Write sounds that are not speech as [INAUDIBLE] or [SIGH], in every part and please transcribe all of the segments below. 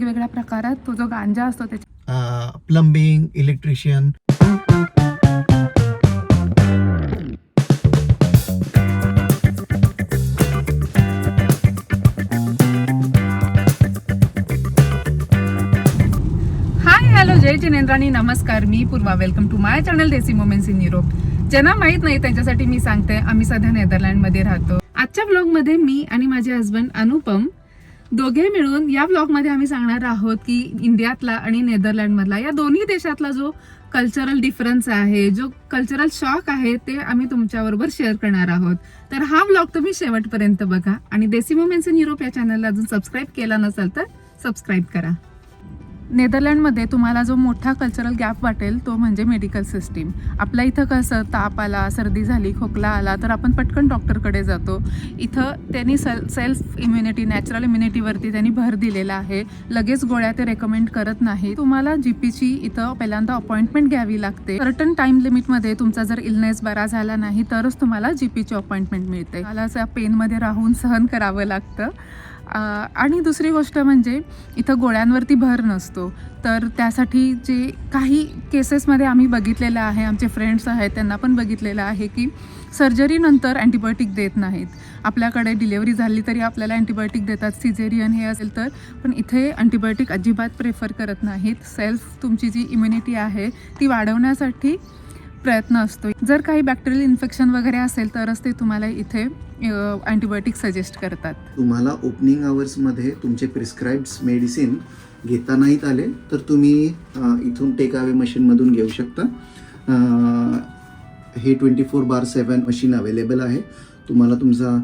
वेगवेगळ्या प्रकारात तो जो गांजा असतो त्याच्या प्लंबिंग इलेक्ट्रिशियन हाय हॅलो जय जिनेंद्राणी नमस्कार मी Purva welcome to my channel Desi moments in Europe ज्यांना माहीत नाही त्यांच्यासाठी मी सांगते आम्ही सध्या नेदरलँडमध्ये राहतो. आजच्या ब्लॉगमध्ये मी आणि माझे हस्बंड अनुपम दोघे मिळून या ब्लॉगमध्ये आम्ही सांगणार आहोत की इंडियातला आणि नेदरलँडमधला या दोन्ही देशातला जो कल्चरल डिफरन्स आहे जो कल्चरल शॉक आहे ते आम्ही तुमच्याबरोबर शेअर करणार आहोत. तर हा ब्लॉग तुम्ही शेवटपर्यंत बघा आणि देसी मोमेंट्स इन युरोप या चॅनलला अजून सबस्क्राईब केला नसेल तर सबस्क्राईब करा. नेदरलँडमध्ये तुम्हाला जो मोठा कल्चरल गॅप वाटेल तो म्हणजे मेडिकल सिस्टीम आपल्या इथं कसं ताप आला सर्दी झाली खोकला आला तर आपण पटकन डॉक्टरकडे जातो. इथं त्यांनी सेल सेल्फ इम्युनिटी नॅचरल इम्युनिटीवरती त्यांनी भर दिलेला आहे. लगेच गोळ्या ते रेकमेंड करत नाही तुम्हाला जी पीची इथं पहिल्यांदा अपॉइंटमेंट घ्यावी लागते. सर्टन टाईम लिमिटमध्ये तुमचा जर इलनेस बरा झाला नाही तरच तुम्हाला जी पीची अपॉइंटमेंट मिळते. मला असं पेनमध्ये राहून सहन करावं लागतं. आणि दुसरी गोष्ट म्हणजे इथं गोळ्यांवरती भर नसतो. तर त्यासाठी जे काही केसेसमध्ये आम्ही बघितलेलं आहे आमचे फ्रेंड्स आहेत त्यांना पण बघितलेलं आहे की सर्जरीनंतर अँटीबायोटिक देत नाहीत. आपल्याकडे डिलेवरी झाली तरी आपल्याला अँटीबायोटिक देतात. सिझेरियन हे असेल तर. पण इथे अँटीबायोटिक अजिबात प्रेफर करत नाहीत. सेल्फ तुमची जी इम्युनिटी आहे ती वाढवण्यासाठी प्रयत्न असतो जर काही बॅक्टेरियल इन्फेक्शन वगैरे असेल तरच ते तुम्हाला इथे अँटीबायोटिक सजेस्ट करतात. तुम्हाला ओपनिंग आवर्समध्ये तुमचे प्रिस्क्राईब्ड मेडिसिन घेता नाहीत आले तर तुम्ही इथून टेक अवे मशीनमधून घेऊ शकता. हे ट्वेंटी फोर बार सेवन मशीन अवेलेबल आहे. तुम्हाला तुमचा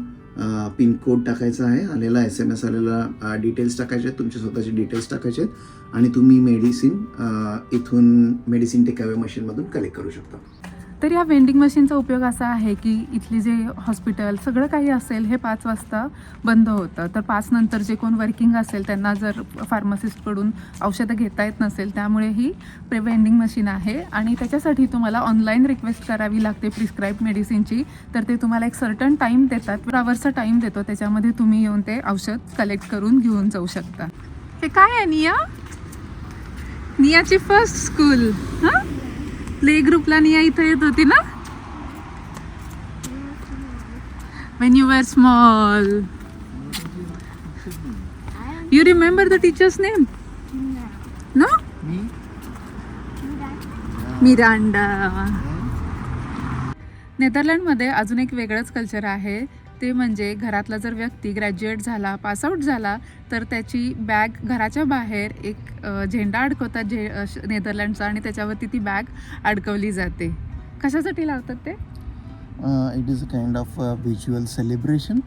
पिनकोड टाकायचा आहे. आलेला एस एम एस आलेला डिटेल्स टाकायचे आहेत. तुमचे स्वतःचे डिटेल्स टाकायचे आहेत. आणि तुम्ही मेडिसिन इथून मेडिसिन टेकअवे मशीनमधून कलेक्ट करू शकता. तर या वेंडिंग मशीनचा उपयोग असा आहे की इथली जे हॉस्पिटल सगळं काही असेल हे पाच वाजता बंद होतं. तर पाच नंतर जे कोण वर्किंग असेल त्यांना जर फार्मासिस्टकडून औषधं घेता येत नसेल त्यामुळे ही प्रे वेंडिंग मशीन आहे. आणि त्याच्यासाठी तुम्हाला ऑनलाईन रिक्वेस्ट करावी लागते प्रिस्क्राईब मेडिसिनची तर ते तुम्हाला एक सर्टन टाईम देतात आवर्सचा टाईम देतो. त्याच्यामध्ये तुम्ही येऊन ते औषध कलेक्ट करून घेऊन जाऊ शकता. हे काय आहे निया? नियाची फर्स्ट स्कूल हां? प्ले ग्रुपला निया इथं येत होती ना? When you were small you remember the teacher's name no Miranda नेदरलँडमध्ये अजून एक वेगळंच कल्चर आहे. ते म्हणजे घरातला जर व्यक्ती ग्रॅज्युएट झाला पासआउट झाला तर त्याची बॅग घराच्या बाहेर एक झेंडा अडकवतात श- नेदरलँडचा आणि त्याच्यावरती ती बॅग अडकवली जाते. कशासाठी लावतात ते? It is a kind of visual celebration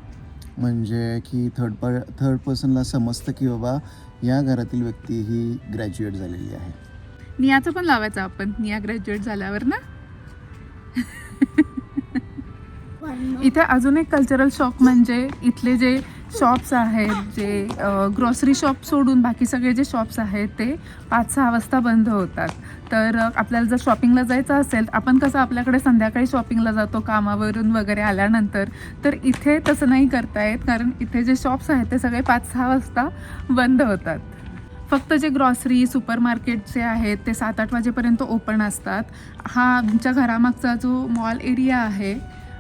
म्हणजे की थर्ड पर थर्ड पर्सनला समजतं की बाबा या घरातील व्यक्ती ही ग्रॅज्युएट झालेली आहे. नियाचं पण लावायचं आपण. निया ग्रॅज्युएट झाल्यावर ना? [LAUGHS] इथे अजून एक कल्चरल शॉक म्हणजे इथले जे शॉप्स आहेत जे ग्रॉसरी शॉप सोडून बाकी सगळे जे शॉप्स आहेत ते पाच सहा वाजता बंद होतात. तर आपल्याला जर शॉपिंगला जायचं असेल आपण कसं आपल्याकडे संध्याकाळी शॉपिंगला जातो कामावरून वगैरे आल्यानंतर तर इथे तसं नाही करता येत कारण इथे जे शॉप्स आहेत ते सगळे पाच सहा वाजता बंद होतात. फक्त जे ग्रॉसरी सुपर मार्केट जे आहेत ते सात आठ वाजेपर्यंत ओपन असतात. हा आमच्या घरामागचा जो मॉल एरिया आहे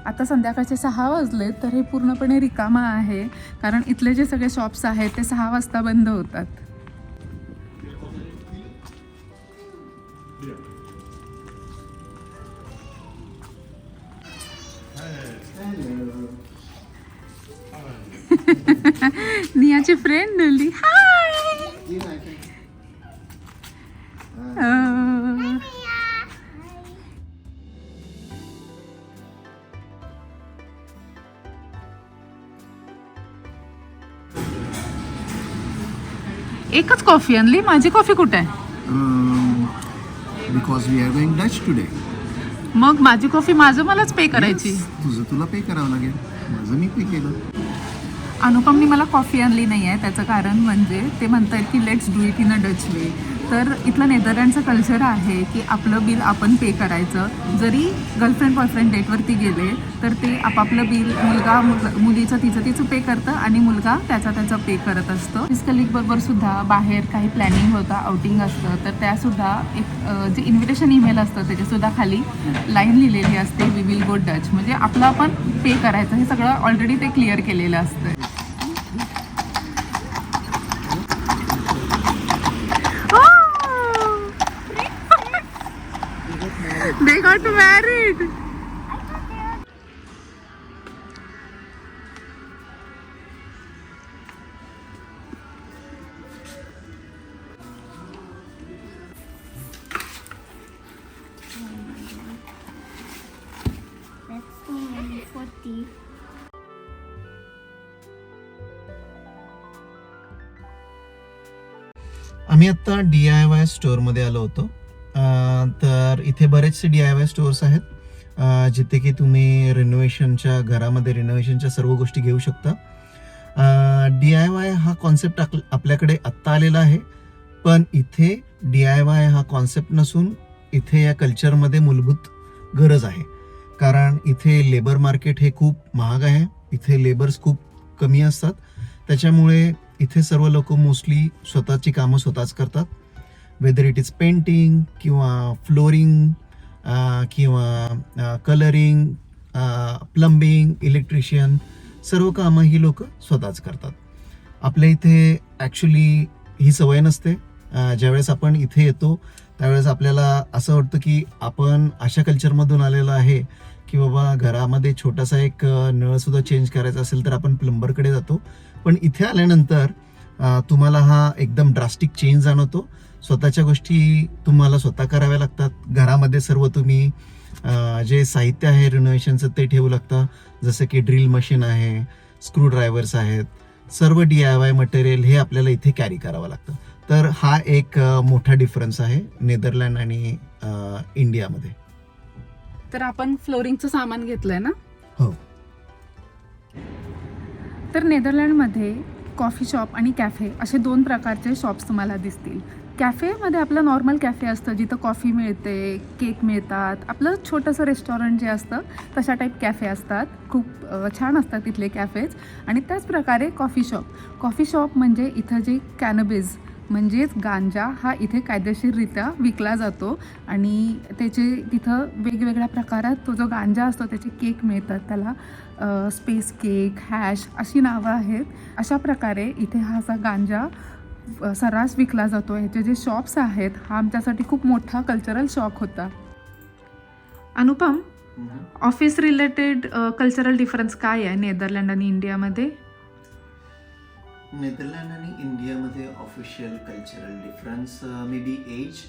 आता संध्याकाळचे सहा वाजले तर हे पूर्णपणे रिकामा आहे. कारण इथले जे सगळे शॉप्स आहेत ते सहा वाजता बंद होतात. [LAUGHS] नियाची फ्रेंड डोली हाय एकच कॉफी आणली. माझी कॉफी कुठे? आहे because we are going Dutch today मग माझी कॉफी माझं मलाच पे करायची. तुझं तुला पे करावं लागेल. माझं मी पे केलं. अनुपमनी मला कॉफी आणली नाही आहे त्याचं कारण म्हणजे ते म्हणतात की let's do it in a Dutch way तर इथलं नेदरलँडचं कल्चर आहे की आपलं बिल आपण पे करायचं. जरी गर्लफ्रेंड बॉयफ्रेंड डेटवरती गेले तर ते आपापलं बिल मुलगा मुल मुलीचं तिचं तिचं पे करतं आणि मुलगा त्याचा त्याचा पे करत असतो. मिस बरोबर सुद्धा बाहेर काही प्लॅनिंग होतं आउटिंग असतं तर त्यासुद्धा एक जे इन्व्हिटेशन ईमेल असतं त्याच्यासुद्धा खाली लाईन लिहिलेली असते वी विल गो डच म्हणजे आपलं आपण पे करायचं हे सगळं ऑलरेडी ते क्लिअर केलेलं असतं. Not married. आम्ही आता डी आय वाय स्टोअरमध्ये आलो होतो तर इथे बरेचसे डी आय वाय स्टोअर्स आहेत. जिथे की तुम्ही रिनोव्हेशनच्या घरामध्ये रिनोव्हेशनच्या सर्व गोष्टी घेऊ शकता. डी आय वाय हा कॉन्सेप्ट आपल्याकडे आत्ता आलेला आहे. पण इथे डी आय वाय हा कॉन्सेप्ट नसून इथे या कल्चरमध्ये मूलभूत गरज आहे. कारण इथे लेबर मार्केट हे खूप महाग आहे. इथे लेबर्स खूप कमी असतात. त्याच्यामुळे इथे सर्व लोक मोस्टली स्वतःची कामं स्वतःच करतात. वेदर इट इज पेंटिंग किंवा फ्लोरिंग किंवा कलरिंग प्लंबिंग इलेक्ट्रिशियन सर्व कामं ही लोक स्वतःच करतात. आपल्या इथे ॲक्च्युली ही सवय नसते. ज्यावेळेस आपण इथे येतो त्यावेळेस आपल्याला असं वाटतं की आपण अशा कल्चरमधून आलेलो आहे की बाबा घरामध्ये छोटासा एक नळसुद्धा चेंज करायचा असेल तर आपण प्लंबरकडे जातो. पण इथे आल्यानंतर तुम्हाला हा एकदम ड्रास्टिक चेंज जाणवतो. स्वतःच्या गोष्टी तुम्हाला स्वतः कराव्या लागतात. घरामध्ये सर्व तुम्ही जे साहित्य आहे रिनोव्हेशनचं ते ठेवू लागतं. जसं की ड्रिल मशीन आहे स्क्रू ड्रायव्हर्स आहेत. सर्व डी आय वाय मटेरियल हे आपल्याला इथे कॅरी करावं लागतं. तर हा एक मोठा डिफरन्स आहे नेदरलँड आणि इंडियामध्ये. तर आपण फ्लोरिंगचं सामान घेतलंय ना? हो. तर नेदरलँडमध्ये कॉफी शॉप आणि कॅफे असे दोन प्रकारचे शॉप्स तुम्हाला दिसतील. कॅफेमध्ये आपलं नॉर्मल कॅफे असतं जिथं कॉफी मिळते केक मिळतात. आपलं छोटंसं रेस्टॉरंट जे असतं तशा टाईप कॅफे असतात. खूप छान असतात तिथले कॅफेज. आणि त्याच प्रकारे कॉफी शॉप. कॉफी शॉप म्हणजे इथं जे कॅनबिज म्हणजेच गांजा हा इथे कायदेशीररित्या विकला जातो. आणि त्याचे तिथं वेगवेगळ्या प्रकारात तो जो गांजा असतो त्याचे केक मिळतात. त्याला स्पेस केक हॅश अशी नावं आहेत. अशा प्रकारे इथे हा असा गांजा सर्रास विकला जातो ह्याचे जे शॉप्स आहेत हा आमच्यासाठी खूप मोठा कल्चरल शॉक होता. Anupam office related cultural difference काय आहे नेदरलँड आणि इंडियामध्ये? नेदरलँड आणि इंडियामध्ये official cultural difference may be age?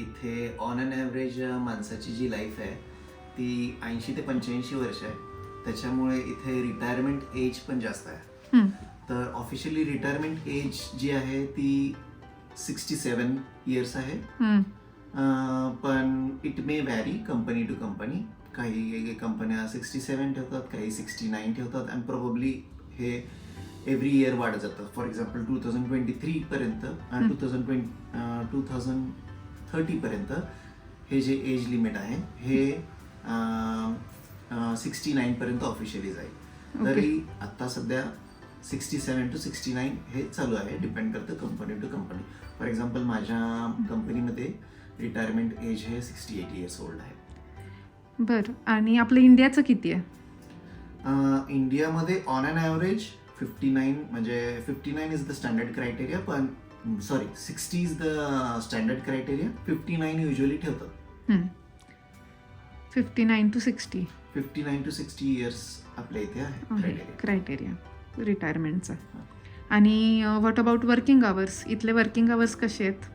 इथे ऑन अन ॲव्हरेज माणसाची जी लाईफ आहे ती ऐंशी ते पंच्याऐंशी वर्ष आहे. त्याच्यामुळे इथे रिटायरमेंट एज पण जास्त आहे. तर ऑफिशियली रिटायरमेंट एज जी आहे ती सिक्स्टी सेवन इयर्स आहे पण it may vary company to company काही कंपन्या सिक्स्टी सेवन ठेवतात काही सिक्स्टी नाईन ठेवतात अँड प्रोबेबली हे एव्हरी इयर वाढत जातं. For example two thousand twenty थ्रीपर्यंत two thousand twenty two thousand थर्टीपर्यंत हे जे एज लिमिट आहे हे सिक्स्टी नाईनपर्यंत ऑफिशियली जाईल. तरी आत्ता सध्या sixty seven to sixty nine हे चालू आहे. डिपेंड करतं company to company for example माझ्या कंपनीमध्ये रिटायरमेंट एज हे सिक्स्टी एट इयर्स ओल्ड आहे. बरं. आणि आपलं इंडियाचं किती आहे? इंडियामध्ये on an average fifty nine म्हणजे fifty nine is the standard criteria पण sorry sixty is the standard criteria fifty nine usually ठेवतात. Fifty nine to sixty fifty nine to sixty years आपल्या इथे आहे. क्रायटेरिया रिटायरमेंटचा आणि व्हॉट अबाउट वर्किंग आवर्स इथले working hours कसे आहेत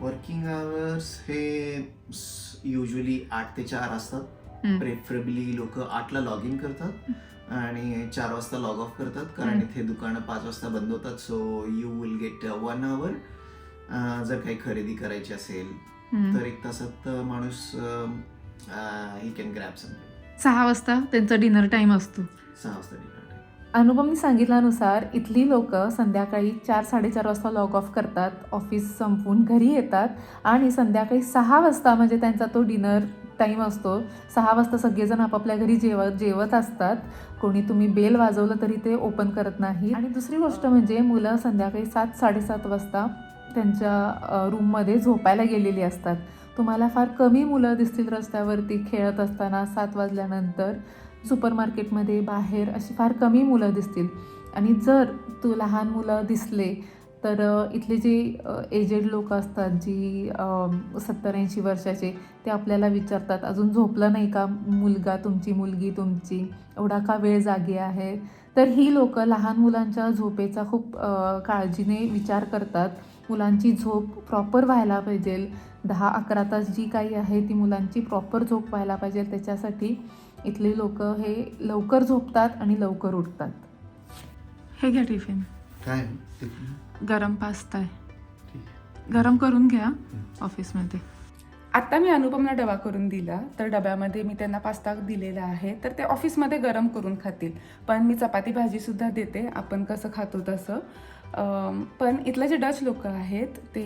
वर्किंग आवर्स हे युजली आठ ते चार असतात. प्रेफरेबली लोक आठला लॉग इन करतात आणि चार वाजता लॉग ऑफ करतात कारण. इथे दुकानं पाच वाजता बंद होतात so you will get one hour जर काही खरेदी करायची असेल. तर एक तासात माणूस ही कॅन ग्रॅप समथिंग सहा वाजता त्यांचा डिनर टाइम असतो सहा वाजता. अनुपमनी सांगितल्यानुसार इथली लोक संध्याकाळी चार साडेचार वाजता लॉग ऑफ करतात ऑफिस संपवून घरी येतात आणि संध्याकाळी सहा वाजता म्हणजे त्यांचा तो डिनर टाईम असतो. सहा वाजता सगळेजण आपापल्या घरी जेवत जेवत असतात. कोणी तुम्ही बेल वाजवलं तरी ते ओपन करत नाही आणि दुसरी गोष्ट म्हणजे मुलं संध्याकाळी सात साडेसात वाजता त्यांच्या रूममध्ये झोपायला गेलेली असतात. तुम्हाला फार कमी मुलं दिसतील रस्त्यावरती खेळत असताना सात वाजल्यानंतर. सुपर मार्केटमध्ये बाहेर अशी फार कमी मुलं दिसतील. आणि जर तू लहान मुलं दिसले तर इथले जे एजेड लोक असतात जी सत्तर ऐंशी वर्षाचे ते आपल्याला विचारतात अजून झोपलं नाही का मुलगा तुमची मुलगी तुमची? एवढा का वेळ जागी आहे? तर ही लोक लहान मुलांच्या झोपेचा खूप काळजीने विचार करतात. मुलांची झोप प्रॉपर व्हायला पाहिजे. दहा अकरा तास जी काही आहे ती मुलांची प्रॉपर झोप व्हायला पाहिजे त्याच्यासाठी. इथले लोक हे लवकर झोपतात आणि लवकर उठतात. हे घ्या टिफिन. काय? गरम पास्ता आहे. गरम करून घ्या ऑफिसमध्ये. आत्ता मी अनुपमला डबा करून दिला तर डब्यामध्ये मी त्यांना पास्ता दिलेला आहे तर ते ऑफिसमध्ये गरम करून खातील. पण मी चपाती भाजीसुद्धा देते आपण कसं खातो तसं. पण इथले जे डच लोक आहेत ते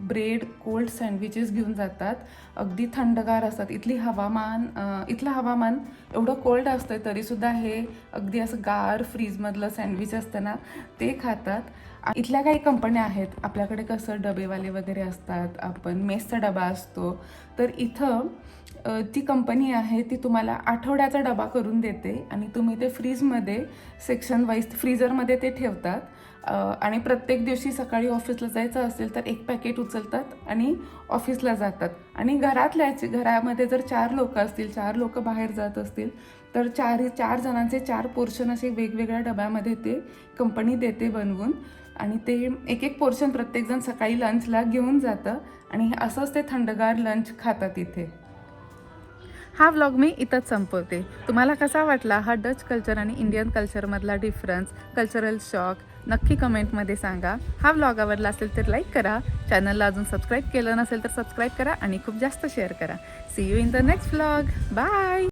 ब्रेड कोल्ड सँडविचेस घेऊन जातात. अगदी थंडगार असतात. इथली हवामान इथलं हवामान एवढं कोल्ड असतं तरीसुद्धा हे अगदी असं गार फ्रीजमधलं सँडविच असतं ना ते खातात. इथल्या काही कंपन्या आहेत. आपल्याकडे कसं डबेवाले वगैरे असतात. आपण मेसचा डबा असतो. तर इथं ती कंपनी आहे ती तुम्हाला आठवड्याचा डबा करून देते आणि तुम्ही ते फ्रीजमध्ये सेक्शन वाईज फ्रीजरमध्ये ते ठेवतात. आणि प्रत्येक दिवशी सकाळी ऑफिसला जायचं असेल तर एक पॅकेट उचलतात आणि ऑफिसला जातात. आणि घरातल्याचे घरामध्ये जर चार लोक असतील चार लोक बाहेर जात असतील तर चार चार जणांचे चार पोर्शन असे वेगवेगळ्या डब्यामध्ये ते कंपनी देते बनवून. आणि ते एक एक पोर्शन प्रत्येकजण सकाळी लंचला घेऊन जातं आणि असंच ते थंडगार लंच खातात इथे. हा व्लॉग मी इथंच संपवते. तुम्हाला कसा वाटला हा डच कल्चर आणि इंडियन कल्चरमधला डिफरन्स कल्चरल शॉक नक्की कमेंटमध्ये सांगा. हा व्लॉग आवडला असेल तर लाईक करा. चॅनलला अजून सबस्क्राईब केलं नसेल तर सबस्क्राईब करा आणि खूप जास्त शेअर करा. See you in the next vlog bye